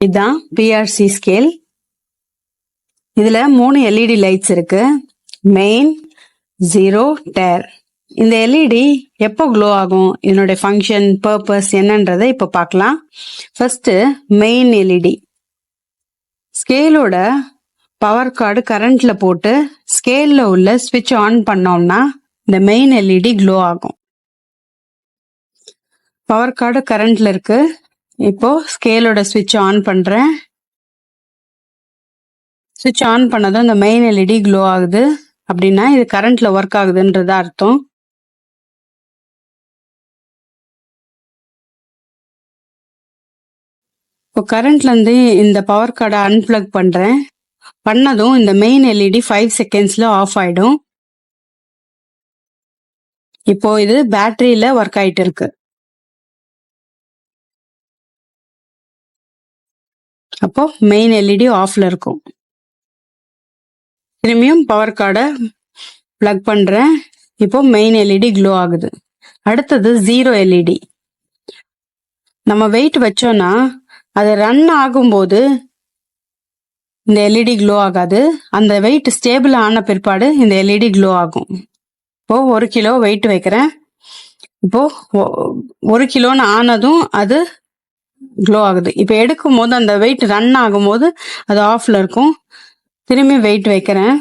இதுதான் PRC scale இதுல மூணு எல்இடி லைட்ஸ் இருக்கு. மெயின் ஜீரோ டேர் இந்த எல்இடி எப்போ க்ளோ ஆகும்? என்னுடைய ஃபங்க்ஷன் பர்பஸ் என்னன்றதை இப்போ பார்க்கலாம். ஃபர்ஸ்ட் மெயின் எல்இடி ஸ்கேலோட பவர் கார்டு கரண்ட்ல போட்டு ஸ்கேல்ல உள்ள ஸ்விட்ச் ஆன் பண்ணோம்னா இந்த மெயின் எல்இடி க்ளோ ஆகும். பவர் கார்டு கரண்ட்ல இருக்கு. இப்போ ஸ்கேலோட ஸ்விட்ச் ஆன் பண்றேன். சுவிட்ச் ஆன் பண்ணதும் இந்த மெயின் எல்இடி க்ளோ ஆகுது. அப்படின்னா இது கரண்ட்ல ஒர்க் ஆகுதுன்றது அர்த்தம். இப்போ கரண்ட்லேருந்து இந்த பவர் கார்டை அன்பிளக் பண்ணுறேன் பண்ணதும் இந்த மெயின் எல்இடி ஃபைவ் செகண்ட்ஸில் ஆஃப் ஆகிடும் இப்போ இது பேட்டரியில் ஒர்க் ஆகிட்டு இருக்கு. அப்போ மெயின் எல்இடி ஆஃப்ல இருக்கும். திரும்பியும் பவர் கார்டை ப்ளக் பண்றேன். இப்போ மெயின் எல்இடி க்ளோ ஆகுது. அடுத்தது ஜீரோ எல்இடி நம்ம வெயிட் வச்சோம்னா அது ரன் ஆகும்போது இந்த எல்இடி க்ளோ ஆகாது. அந்த வெயிட் ஸ்டேபிள் ஆன பிற்பாடு இந்த எல்இடி க்ளோ ஆகும். இப்போ ஒரு கிலோ வெயிட் வைக்கிறேன். இப்போ ஒரு கிலோன்னு ஆனதும் அது க்ளோ ஆகுது. இப்போ எடுக்கும் போது அந்த வெயிட் ரன் ஆகும்போது அது ஆஃப்ல இருக்கும். திரும்பி வெயிட் வைக்கிறேன்.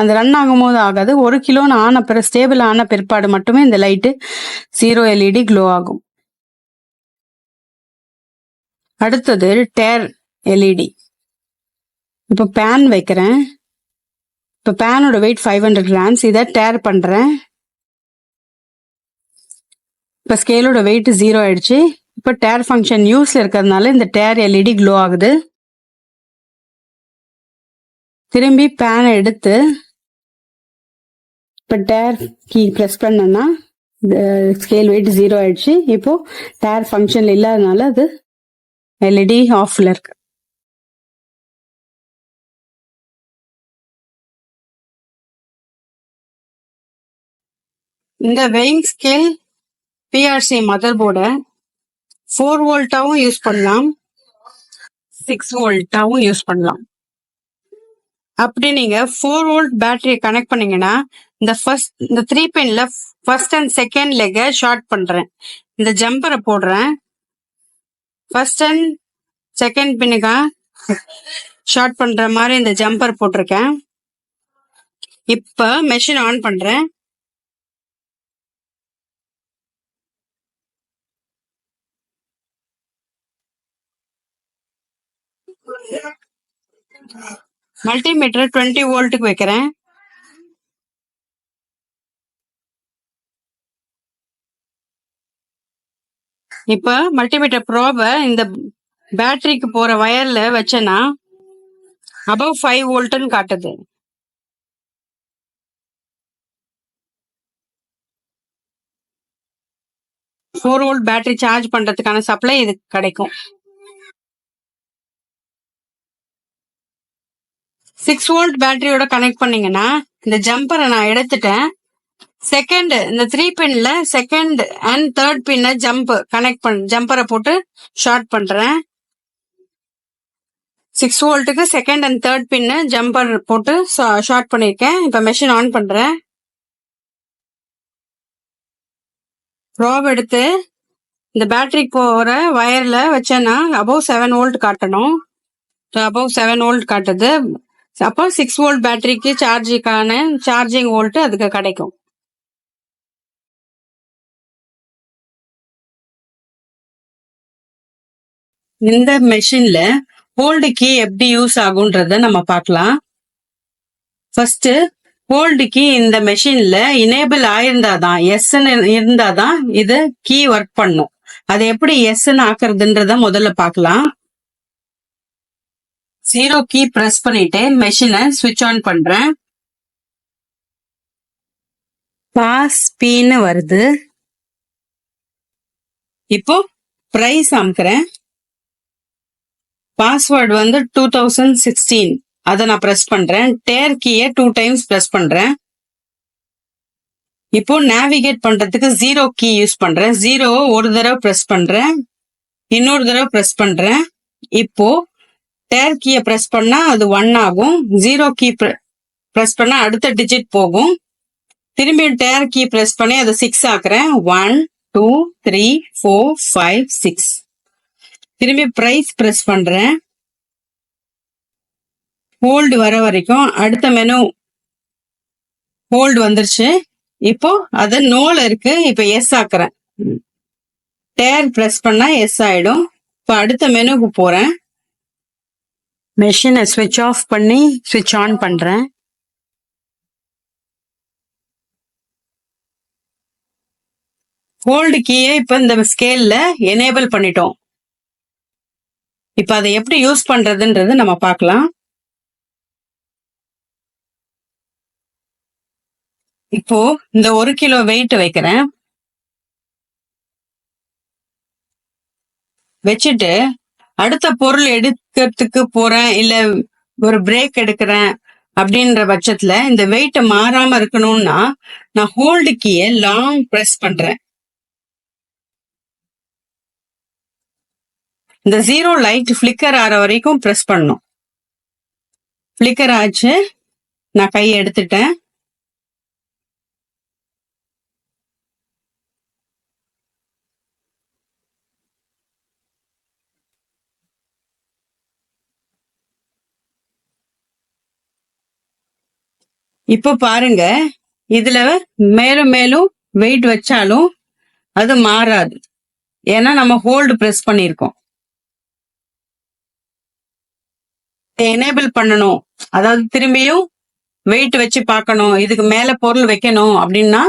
அந்த ரன் ஆகும்போது ஆகாது. ஒரு கிலோன்னு ஆன பிற ஸ்டேபிள் ஆன பிற்பாடு மட்டுமே இந்த லைட்டு ஜீரோ எல்இடி க்ளோ ஆகும். அடுத்தது டேர் எல்இடி இப்போ பேன் வைக்கிறேன். இப்போ பேனோட வெயிட் ஃபைவ் ஹண்ட்ரட் கிராம்ஸ் இதை டேர் பண்றேன். இப்போ ஸ்கேலோட வெயிட் ஜீரோ ஆயிடுச்சு. இப்போ டேர் ஃபங்க்ஷன் யூஸில் இருக்கிறதுனால இந்த டேர் எல்இடி க்ளோ ஆகுது. திரும்பி பேனை எடுத்து இப்போ டேர் கீ ப்ரெஸ் பண்ணேன்னா ஸ்கேல் வெயிட் ஜீரோ ஆயிடுச்சு. இப்போ டேர் ஃபங்க்ஷன் இல்லாதனால அது எல்இடி ஆஃபில் இருக்கு. இந்த வெயிங் ஸ்கேல் பிஆர்சி மதர் போர்டை ஃபோர் வோல்ட்டாவும் யூஸ் பண்ணலாம். சிக்ஸ் வோல்ட்டாவும் யூஸ் பண்ணலாம். அப்படி நீங்க ஃபோர் வோல்ட் பேட்டரியை கனெக்ட் பண்ணீங்கன்னா இந்த ஃபர்ஸ்ட் இந்த த்ரீ பின்ல ஃபர்ஸ்ட் அண்ட் செகண்ட் லெக்க ஷார்ட் பண்றேன். இந்த ஜம்பரை போடுறேன். ஃபர்ஸ்ட் அண்ட் செகண்ட் பின்னுக்கா ஷார்ட் பண்ற மாதிரி இந்த ஜம்பர் போட்டிருக்கேன். இப்ப மெஷின் ஆன் பண்றேன். மல்டிமீட்டர் டுவெண்ட்டி வோல்ட்டுக்கு வைக்கிறேன். இப்ப மல்டிமீட்டர் ப்ரோப இந்த பேட்டரிக்கு போற வயர்ல வச்சேன்னா அபவ் ஃபைவ் வோல்ட்னு காட்டுது. ஃபோர் வோல்ட் பேட்டரி சார்ஜ் பண்றதுக்கான சப்ளை இது கிடைக்கும். சிக்ஸ் வோல்ட் பேட்டரியோட கனெக்ட் பண்ணீங்கன்னா இந்த ஜம்பரை நான் எடுத்துட்டேன். செகண்ட் இந்த த்ரீ பின்ல செகண்ட் அண்ட் தேர்ட் பின்ன ஜம்ப் கனெக்ட் பண் ஜம்பரை போட்டு ஷார்ட் பண்றேன். சிக்ஸ் வோல்ட்டுக்கு second and third pin jumper போட்டு ஷார்ட் பண்ணியிருக்கேன் இப்போ மெஷின் ஆன் பண்ணுறேன் ப்ராப் எடுத்து இந்த பேட்டரிக்கு போகிற வயரில் வச்சேன்னா அபவ் செவன் வோல்ட் காட்டணும். அபவ் செவன் வோல்ட் காட்டுது. அப்போ சிக்ஸ் வோல்ட் பேட்டரிக்கு சார்ஜுக்கான சார்ஜிங் வோல்ட் அதுக்கு கிடைக்கும். இந்த மெஷின்ல ஹோல்டு கீ எப்படி யூஸ் ஆகுன்றத நம்ம பார்க்கலாம். ஃபர்ஸ்ட் ஹோல்டு கீ இந்த மெஷின்ல இனேபிள் ஆயிருந்தாதான் எஸ் இருந்தாதான் இது கீ ஒர்க் பண்ணும். அதை எப்படி எஸ்ன்னு ஆக்குறதுன்றத முதல்ல பார்க்கலாம். ஜீரோ கீ பிரஸ் பண்ணிட்டு மெஷினை சுவிட்ச் ஆன் பண்றேன். பாஸ் பீன்னு வருது. இப்போ பிரைஸ் அமுக்கிறேன். பாஸ்வேர்டு வந்து டூ தௌசண்ட் சிக்ஸ்டீன் அதை நான் ப்ரெஸ் பண்றேன். டேர் கீயை டூ டைம்ஸ் ப்ரெஸ் பண்றேன். இப்போ நேவிகேட் பண்றதுக்கு ஜீரோ கீ யூஸ் பண்றேன். ஜீரோ ஒரு தடவை ப்ரெஸ் பண்றேன். இன்னொரு தடவை ப்ரெஸ் பண்றேன். இப்போ டேர் கீயை ப்ரெஸ் பண்ணா அது ஒன் ஆகும். ஜீரோ கீ ப்ரெஸ் பண்ணா அடுத்த டிஜிட் போகும். திரும்பி டேர் கீ ப்ரெஸ் பண்ணி அதை six ஆக்குறேன். One two three four five six திரும்பி ப்ரைஸ் ப்ரெஸ் பண்றேன். ஹோல்டு வர வரைக்கும் அடுத்த மெனு ஹோல்டு வந்துருச்சு. இப்போ அது நோல இருக்கு. இப்போ எஸ் ஆக்குறேன். டேர் ப்ரெஸ் பண்ணா எஸ் ஆயிடும். இப்போ அடுத்த மெனுக்கு போறேன். மெஷினை ஸ்விட்ச் ஆஃப் பண்ணி ஸ்விட்ச் ஆன் பண்ணுறேன் ஹோல்டு கீயை இப்போ இந்த ஸ்கேலில் எனேபிள் பண்ணிட்டோம். இப்போ அதை எப்படி யூஸ் பண்ணுறதுன்றது நம்ம பார்க்கலாம். இப்போ இந்த ஒரு கிலோ வெயிட் வைக்கிறேன். வச்சுட்டு அடுத்த பொருள் எடுக்கிறதுக்கு போறேன் இல்ல ஒரு பிரேக் எடுக்கிறேன் அப்படின்ற பட்சத்துல இந்த வெயிட் மாறாம இருக்கணும்னா நான் ஹோல்டு கீய லாங் பிரஸ் பண்றேன். இந்த ஜீரோ லைட் ஃபிளிக்கர் ஆற வரைக்கும் பிரஸ் பண்ணும் ஃபிளிக்கர் ஆச்சு நான் கையை எடுத்துட்டேன். இப்போ பாருங்க. இதுல மேலும் மேலும் வெயிட் வச்சாலும் அது மாறாது. ஏன்னா நம்ம ஹோல்டு பிரஸ் பண்ணியிருக்கோம். எனேபிள் பண்ணணும். அதாவது திரும்பியும் வெயிட் வச்சு பார்க்கணும். இதுக்கு மேல பொருள் வைக்கணும் அப்படின்னா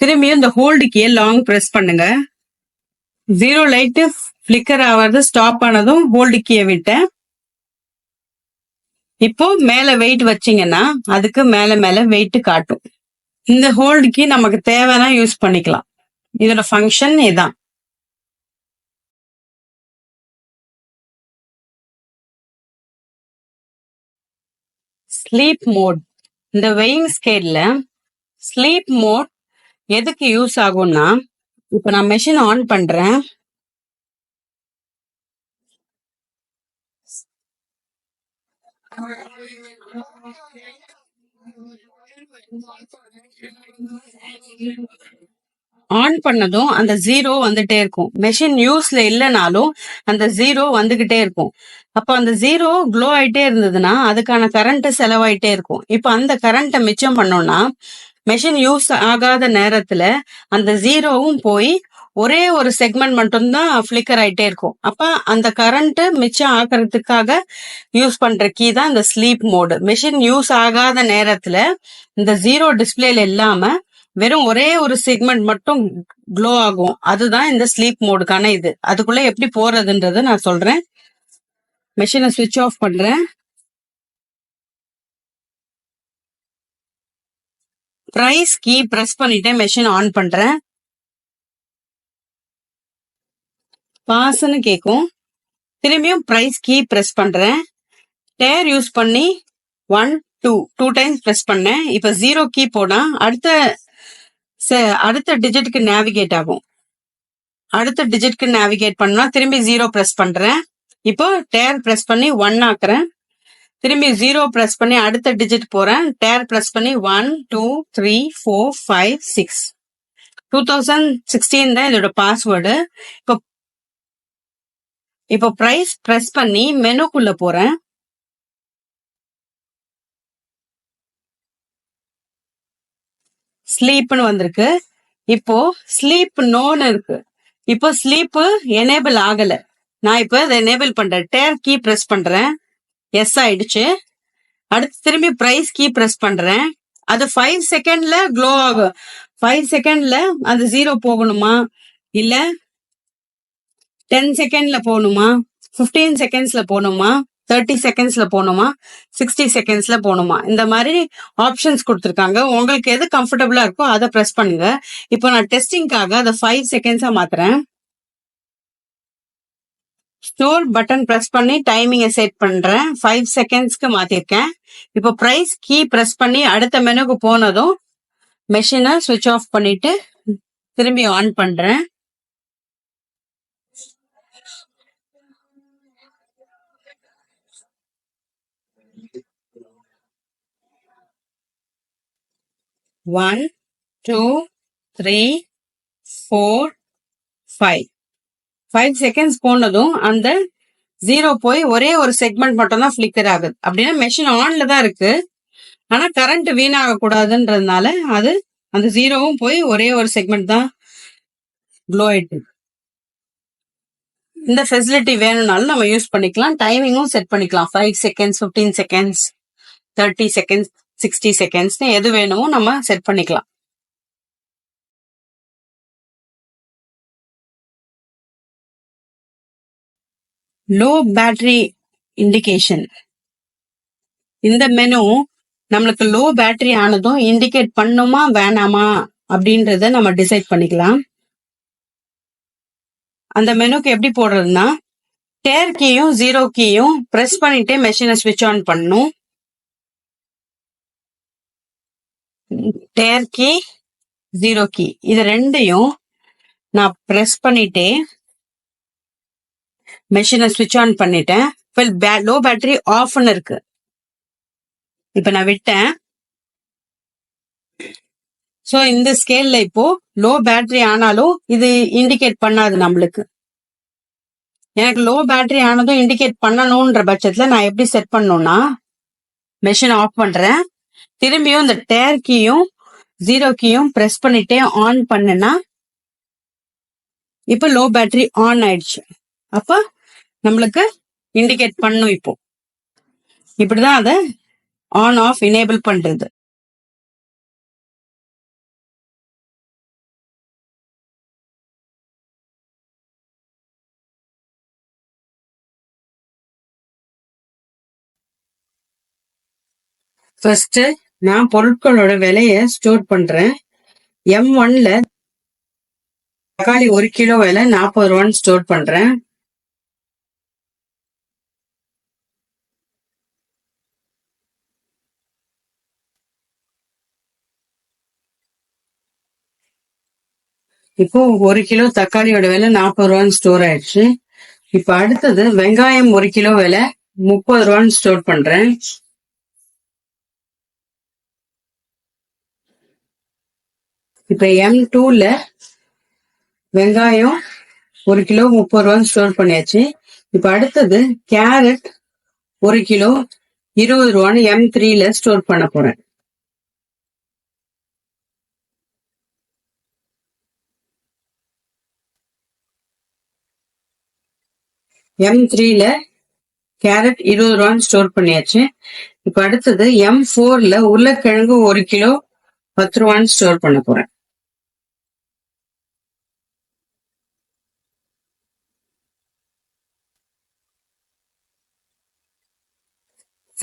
திரும்பியும் இந்த ஹோல்டு லாங் பிரஸ் பண்ணுங்க? ஜீரோ லைட்டு ஃபிளிக்கர் ஆகிறது ஸ்டாப் ஆனதும் ஹோல்டு கீயை விட்டேன்? இப்போ மேல வெயிட் வச்சீங்கன்னா அதுக்கு மேல மேல வெயிட் காட்டும். இந்த ஹோல்டுக்கு நமக்கு தேவைன்னா யூஸ் பண்ணிக்கலாம். இதோட ஃபங்க்ஷன் இதான். ஸ்லீப் மோட் இந்த வெயிங் ஸ்கேல்ல ஸ்லீப் மோட் எதுக்கு யூஸ் ஆகும்னா இப்போ நான் மெஷின் ஆன் பண்றேன். ஆன் பண்ணதும் அந்த ஜீரோ வந்துட்டே இருக்கும். மெஷின் யூஸ்ல இல்லைனாலும் அந்த ஜீரோ வந்துகிட்டே இருக்கும். அப்போ அந்த ஜீரோ க்ளோ ஆயிட்டே இருந்ததுன்னா அதுக்கான கரண்ட் செலவாயிட்டே இருக்கும். இப்போ அந்த கரண்ட்டை மிச்சம் பண்ணோம்னா மெஷின் யூஸ் ஆகாத நேரத்துல அந்த ஜீரோவும் போய் ஒரே ஒரு செக்மெண்ட் மட்டும்தான் ஃபிளிக்கர் ஆயிட்டே இருக்கும். அப்ப அந்த கரண்ட் மிச்சம் ஆக்குறதுக்காக யூஸ் பண்ற கீ தான் இந்த ஸ்லீப் மோடு மிஷின் யூஸ் ஆகாத நேரத்துல இந்த ஜீரோ டிஸ்பிளேல இல்லாம வெறும் ஒரே ஒரு செக்மெண்ட் மட்டும் க்ளோ ஆகும். அதுதான் இந்த ஸ்லீப் மோடுக்கான இது. அதுக்குள்ள எப்படி போறதுன்றத நான் சொல்றேன். மிஷினை சுவிட்ச் ஆஃப் பண்றேன். ப்ரைஸ் கீ ப்ரெஸ் பண்ணிட்டேன் மெஷின் ஆன் பண்றேன். பாஸ்ன்னு கேட்கும் திரும்பியும் ப்ரைஸ் கீ ப்ரெஸ் பண்ணுறேன் டேர் யூஸ் பண்ணி one two two times press பண்ணேன். இப்போ ஜீரோ கீ போனால் அடுத்த அடுத்த டிஜிட்டுக்கு நேவிகேட் ஆகும். அடுத்த டிஜிட்க்கு நேவிகேட் பண்ணா திரும்பி ஜீரோ ப்ரெஸ் பண்ணுறேன் இப்போ டேர் ப்ரெஸ் பண்ணி ஒன் ஆக்குறேன். திரும்பி ஜீரோ ப்ரெஸ் பண்ணி அடுத்த டிஜிட் போகிறேன் டேர் ப்ரெஸ் பண்ணி one two three four five six two thousand sixteen தான் இதோட பாஸ்வேர்டு இப்போ இப்போ பிரைஸ் ப்ரெஸ் பண்ணி மெனுக்குள்ள போறேன். ஸ்லீப்னு வந்திருக்கு. இப்போ ஸ்லீப் நோன்னு இருக்கு. இப்போ ஸ்லீப் எனேபிள் ஆகல. நான் இப்போ அதை எனேபிள் பண்றேன். டேர் கீ ப்ரெஸ் பண்றேன். எஸ் ஆயிடுச்சு. அடுத்து திரும்பி பிரைஸ் கீ ப்ரெஸ் பண்றேன். அது ஃபைவ் செகண்ட்ல க்ளோ ஆகும். ஃபைவ் செகண்ட்ல அது ஜீரோ போகணுமா? இல்ல டென் செகண்ட்ல போகணுமா? ஃபிஃப்டீன் செகண்ட்ஸ்ல போகணுமா? தேர்ட்டி செகண்ட்ஸ்ல போகணுமா? சிக்ஸ்டி செகண்ட்ஸ்ல போகணுமா? இந்த மாதிரி ஆப்ஷன்ஸ் கொடுத்துருக்காங்க. உங்களுக்கு எது கம்ஃபர்டபுளா இருக்கோ அதை ப்ரெஸ் பண்ணுங்க. இப்போ நான் டெஸ்டிங்காக அதை ஃபைவ் செகண்ட்ஸா மாத்துறேன். ஸ்டோர் பட்டன் ப்ரெஸ் பண்ணி டைமிங்கை செட் பண்றேன். ஃபைவ் செகண்ட்ஸ்க்கு மாத்திருக்கேன். இப்போ ப்ரைஸ் கீ ப்ரெஸ் பண்ணி அடுத்த மெனுக்கு போனதும் மெஷினை சுவிட்ச் ஆஃப் பண்ணிட்டு திரும்பி ஆன் பண்றேன். One two three four five five seconds போனதும் அந்த ஜீரோ போய் ஒரே ஒரு செக்மெண்ட் மட்டும் தான் ஃபிளிக்கர் ஆகுது. அப்படின்னா மெஷின் ஆன்ல தான் இருக்கு. ஆனா கரண்ட் வீணாக கூடாதுன்றதுனால அது அந்த ஜீரோவும் போய் ஒரே ஒரு செக்மெண்ட் தான் க்ளோ ஆயிட்டு. இந்த ஃபெசிலிட்டி வேணும்னாலும் நம்ம யூஸ் பண்ணிக்கலாம். டைமிங்கும் செட் பண்ணிக்கலாம். Five seconds fifteen seconds thirty seconds sixty செகண்ட்ஸ்னு எது வேணுமோ நம்ம செட் பண்ணிக்கலாம். லோ பேட்டரி இண்டிகேஷன் இந்த மெனு நம்மளுக்கு லோ பேட்டரி ஆனதும் இண்டிகேட் பண்ணுமா வேணாமா அப்படின்றத நம்ம டிசைட் பண்ணிக்கலாம். அந்த மெனுக்கு எப்படி போடுறதுன்னா டேர் கீயும் ஜீரோ கீயும் ப்ரெஸ் பண்ணிட்டே மெஷினை ஸ்விட்ச் ஆன் பண்ணணும். டேர் கீ ஜீரோ கீ இது ரெண்டையும் நான் ப்ரெஸ் பண்ணிட்டே மெஷினை சுவிட்ச் ஆன் பண்ணிட்டேன். இப்போ லோ பேட்டரி ஆஃப்னு இருக்கு. இப்ப நான் விட்டேன். ஸோ இந்த ஸ்கேல்ல இப்போ லோ பேட்டரி ஆனாலும் இது இண்டிகேட் பண்ணாது நம்மளுக்கு. எனக்கு லோ பேட்டரி ஆனதும் இண்டிகேட் பண்ணணும்ன்ற பட்சத்தில் நான் எப்படி செட் பண்ணணும்னா மெஷின் ஆஃப் பண்ணுறேன் திரும்பியும் இந்த டேர் கீயும் ஜீரோ கீயும் பிரஸ் பண்ணிட்டே ஆன் பண்ணுனா இப்போ லோ பேட்டரி ஆன் ஆயிடுச்சு. அப்ப நம்மளுக்கு இண்டிகேட் பண்ணும் இப்போ. இப்படிதான் அதை ஆன் ஆஃப் எனேபிள் பண்றது. ஃபர்ஸ்ட் நான் பொருட்களோட விலைய ஸ்டோர் பண்றேன். எம் ஒன்ல தக்காளி ஒரு கிலோ விலை நாற்பது ரூபான்னு ஸ்டோர் பண்றேன். இப்போ ஒரு கிலோ தக்காளியோட விலை நாற்பது ரூபான்னு ஸ்டோர் ஆயிடுச்சு. இப்ப அடுத்தது வெங்காயம் ஒரு கிலோ விலை முப்பது ரூபான்னு ஸ்டோர் பண்றேன். இப்ப எம் டூல வெங்காயம் ஒரு கிலோ முப்பது ரூபான்னு ஸ்டோர் பண்ணியாச்சு. இப்ப அடுத்தது கேரட் ஒரு கிலோ இருபது ரூபான்னு எம் த்ரீல ஸ்டோர் பண்ண போறேன். எம் த்ரீல கேரட் இருபது ரூபான்னு ஸ்டோர் பண்ணியாச்சு. இப்ப அடுத்தது எம் ஃபோர்ல உருளைக்கிழங்கு ஒரு கிலோ பத்து ரூபான்னு ஸ்டோர் பண்ண போறேன்.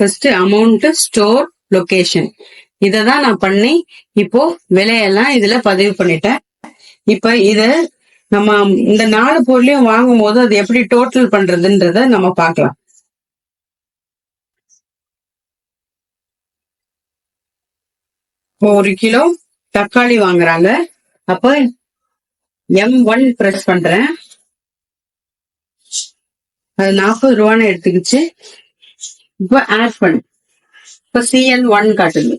ஃபர்ஸ்ட் அமௌண்ட் ஸ்டோர் லொகேஷன் இதை தான் நான் பண்ணி இப்போ விலையெல்லாம் இதுல பதிவு பண்ணிட்டேன். இப்ப இத நம்ம இந்த நாலு பொருளையும் வாங்கும் போது அது எப்படி டோட்டல் பண்றதுன்றத நம்ம பார்க்கலாம். இப்போ ஒரு கிலோ தக்காளி வாங்குறாங்க. அப்ப எம் ஒன் ப்ரெஸ் பண்றேன். அது நாற்பது ரூபான்னு எடுத்துக்கிச்சு. இப்போ ஆட் பண்ணு. இப்போ சிஎன் ஒன் காட்டுது.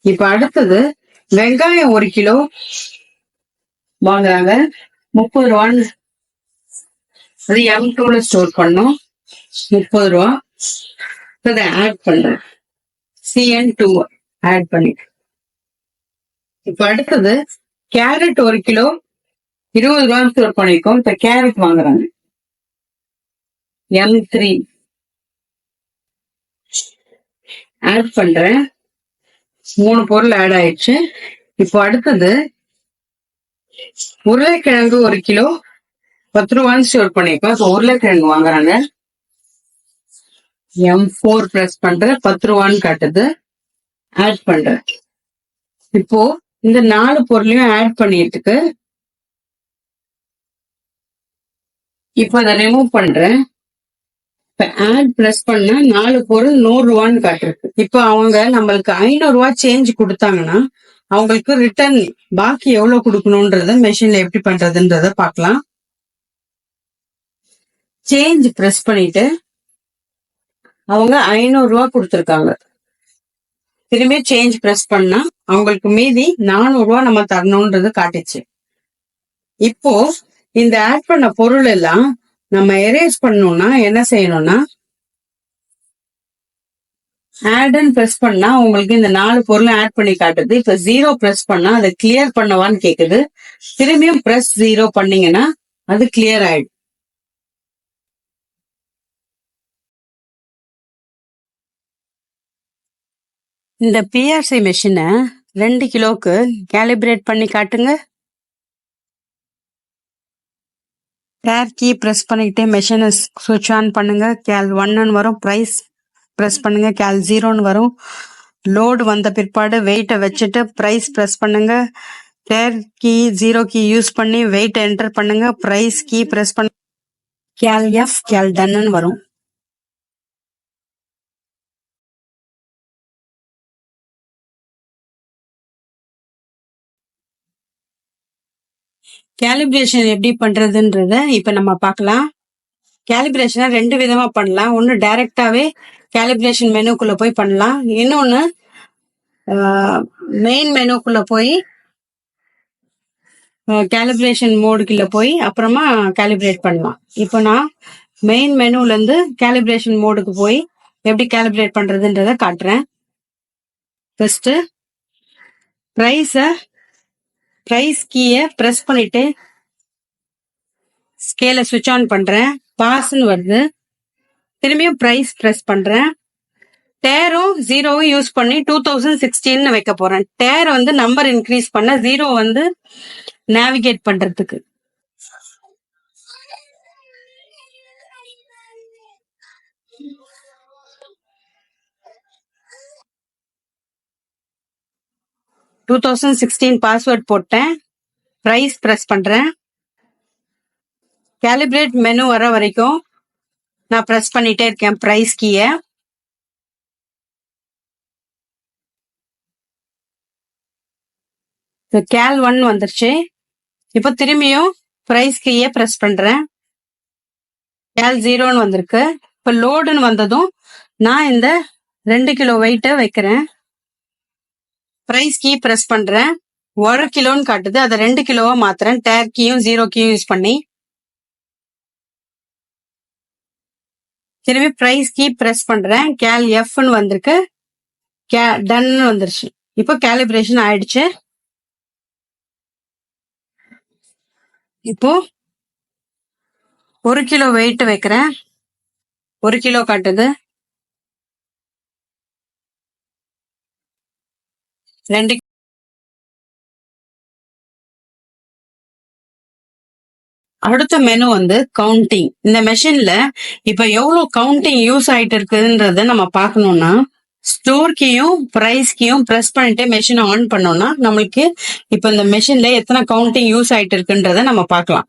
இப்ப அடுத்தது வெங்காயம் ஒரு கிலோ வாங்குறாங்க. முப்பது ரூபான்னு அது எம் டூல ஸ்டோர் பண்ணோம். முப்பது ரூபா. அதை ஆட் பண்றேன். சிஎன் டூ ஆட் பண்ணி. இப்ப அடுத்தது கேரட் ஒரு கிலோ இருபது ரூபா ஸ்டோர் பண்ணிருக்கோம். இப்ப கேரட் வாங்குறாங்க. எம் த்ரீ ஆட் பண்றேன். மூணு பொருள் ஆட் ஆயிடுச்சு. இப்போ அடுத்தது உருளைக்கிழங்கு ஒரு கிலோ பத்து ரூபான்னு ஸ்டோர் பண்ணிருக்கோம் இப்போ உருளைக்கிழங்கு வாங்குறாங்க எம் ஃபோர் பிளஸ் பண்றேன். பத்து ரூபான்னு காட்டுது. ஆட் பண்றேன். இப்போ இந்த நாலு பொருளையும் ஆட் பண்ணிட்டு இப்போ அதை ரிமூவ் பண்றேன். இப்ப ஆட் பிரஸ் பண்ணா நாலு பொருள் நூறு ரூபான்னு காட்டுருக்கு. இப்ப அவங்க நம்மளுக்கு ஐநூறு ரூபாய் சேஞ்ச் கொடுத்தாங்கன்னா அவங்களுக்கு ரிட்டர்ன் பாக்கி எவ்வளவு கொடுக்கணும்ன்றத மெஷின்ல எப்படி பண்றதுன்றத பார்க்கலாம். சேஞ்ச் பிரஸ் பண்ணிட்டு அவங்க ஐநூறு ரூபா கொடுத்துருக்காங்க. திரும்பி சேஞ்ச் பிரஸ் பண்ணா அவங்களுக்கு மீதி நானூறு ரூபா நம்ம தரணும்ன்றது காட்டுச்சு. இப்போ இந்த ஆட் பண்ண பொருள் எல்லாம் நம்ம எரேஸ் பண்ணணும்னா என்ன செய்யணும்னா ஆட்னு பிரஸ் பண்ணா உங்களுக்கு இந்த நாலு பொருளும் ஆட் பண்ணி காட்டுது இப்ப ஜீரோ பிரஸ் பண்ணா அதை கிளியர் பண்ணவான்னு கேக்குது. திரும்பியும் பிரஸ் ஜீரோ பண்ணீங்கன்னா அது கிளியர் ஆயிடும். இந்த பிஆர்சி மெஷினை ரெண்டு கிலோக்கு கேலிப்ரேட் பண்ணி காட்டுங்க. கேர் கீ ப்ரெஸ் பண்ணிக்கிட்டே மெஷினை சுவிட்ச் ஆன் பண்ணுங்க. கேல் ஒன்னு வரும். ப்ரைஸ் ப்ரெஸ் பண்ணுங்க. கேல் ஜீரோன்னு வரும். லோடு வந்த பிற்பாடு வெயிட்டை வச்சுட்டு ப்ரைஸ் ப்ரெஸ் பண்ணுங்க. Tare key zero key use பண்ணி வெயிட் என்டர் பண்ணுங்க. ப்ரைஸ் கீ ப்ரெஸ் பண்ண கேல் எஃப் கேல் டன்னு வரும். கேலிப்ரேஷன் எப்படி பண்றதுன்றத இப்ப நம்ம பார்க்கலாம். கேலிப்ரேஷனை ரெண்டு விதமா பண்ணலாம். ஒன்னு டைரக்டாவே கேலிப்ரேஷன் மெனுக்குள்ள போய் பண்ணலாம். இன்னொன்னு மெயின் மெனுக்குள்ள போய் கேலிப்ரேஷன் மோடுக்குள்ள போய் அப்புறமா கேலிப்ரேட் பண்ணலாம். இப்போ நான் மெயின் மெனுல இருந்து கேலிப்ரேஷன் மோடுக்கு போய் எப்படி கேலிப்ரேட் பண்றதுன்றத காட்டுறேன். ஃபர்ஸ்ட் ப்ரைஸை ப்ரைஸ் கீயை ப்ரெஸ் பண்ணிட்டு ஸ்கேலை சுவிட்ச் ஆன் பண்ணுறேன் பாஸ்ன்னு வருது. திரும்பியும் ப்ரைஸ் ப்ரெஸ் பண்ணுறேன் டேரும் ஜீரோவும் யூஸ் பண்ணி டூ தௌசண்ட் சிக்ஸ்டீன் வைக்க போகிறேன் டேர் வந்து நம்பர் இன்க்ரீஸ் பண்ண ஜீரோ வந்து நேவிகேட் பண்ணுறதுக்கு டூ தௌசண்ட் சிக்ஸ்டீன் பாஸ்வேர்ட் போட்டேன். ப்ரைஸ் ப்ரெஸ் பண்ணுறேன் கேலிப்ரேட் மெனு வர வரைக்கும் நான் ப்ரெஸ் பண்ணிகிட்டே இருக்கேன் ப்ரைஸ் கீயை. கேல் ஒன் வந்துருச்சு. இப்போ திரும்பியும் ப்ரைஸ் கீயை ப்ரெஸ் பண்ணுறேன் கேல் ஜீரோன்னு வந்திருக்கு. இப்போ லோடுன்னு வந்ததும் நான் இந்த ரெண்டு கிலோ வெயிட்டை வைக்கிறேன். ப்ரைஸ் கீ ப்ரெஸ் பண்றேன். ஒரு கிலோன்னு காட்டுது. அதை ரெண்டு கிலோவா மாத்துறேன். டேர் கீயும் ஜீரோ கீயும் யூஸ் பண்ணி. திரும்பி ப்ரைஸ் கீ ப்ரெஸ் பண்றேன். கேல் எஃப்னு வந்திருக்கு. கே டன்னு வந்துருச்சு. இப்போ கேலிப்ரேஷன் ஆயிடுச்சு. இப்போ ஒரு கிலோ வெயிட் வைக்கிறேன். ஒரு கிலோ காட்டுது. ரெண்டு அடுத்த மெனு வந்து கவுண்டிங் இந்த மெஷின்ல இப்ப எவ்வளவு கவுண்டிங் யூஸ் ஆயிட்டு இருக்குன்றத நம்ம பார்க்கணும்னா ஸ்டோர் கீயும் பிரைஸ் கீயும் ப்ரெஸ் பண்ணிட்டு மெஷினை ஆன் பண்ணோம்னா நம்மளுக்கு இப்ப இந்த மெஷின்ல எத்தனை கவுண்டிங் யூஸ் ஆயிட்டு இருக்குன்றத நம்ம பார்க்கலாம்.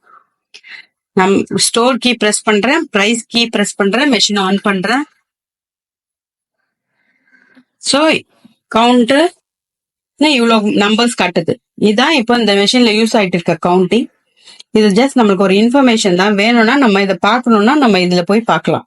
நம் ஸ்டோர் கீ ப்ரெஸ் பண்றேன் பிரைஸ் கீ ப்ரெஸ் பண்றேன் மெஷின் ஆன் பண்றேன். ஸோ கவுண்டர் இவ்வளவு நம்பர்ஸ் காட்டுது. இதுதான் இப்போ இந்த மெஷின்ல யூஸ் ஆயிட்டு இருக்க கவுண்டிங் இது ஜஸ்ட் நம்மளுக்கு ஒரு இன்ஃபர்மேஷன் தான். வேணும்னா நம்ம இதை பார்க்கணும்னா நம்ம இதுல போய் பார்க்கலாம்.